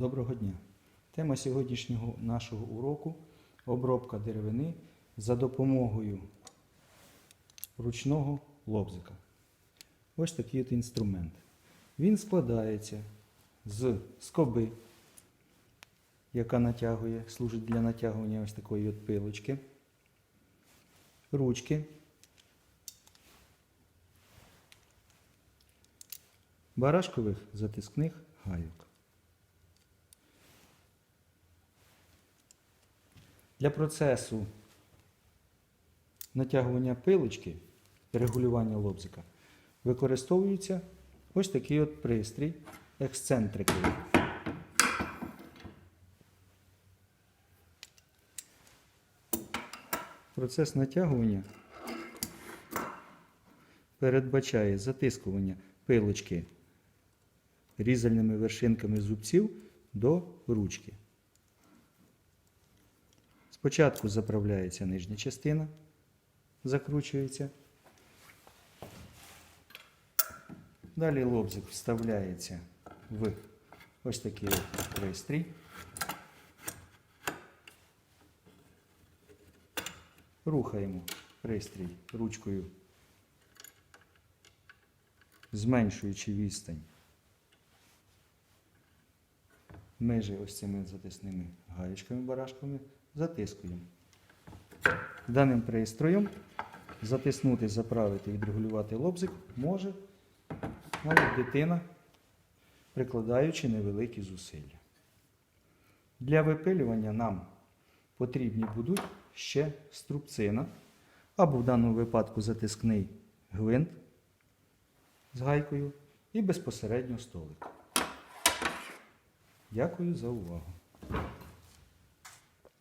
Доброго дня! Тема сьогоднішнього нашого уроку обробка деревини за допомогою ручного лобзика. Ось такий от інструмент. Він складається з скоби, яка натягує, служить для натягування ось такої от пилочки, ручки, барашкових затискних гайок. Для процесу натягування пилочки, регулювання лобзика, використовується ось такий от пристрій ексцентриковий. Процес натягування передбачає затискування пилочки різальними вершинками зубців до ручки. Спочатку заправляється нижня частина, закручується. Далі лобзик вставляється в ось такий пристрій. Рухаємо пристрій ручкою, зменшуючи відстань межі ось цими затисними гаєчками, барашками, затискуємо. Даним пристроєм затиснути, заправити і відрегулювати лобзик може навіть дитина, прикладаючи невеликі зусилля. Для випилювання нам потрібні будуть ще струбцина, або в даному випадку затискний гвинт з гайкою і безпосередньо столик. Дякую за увагу.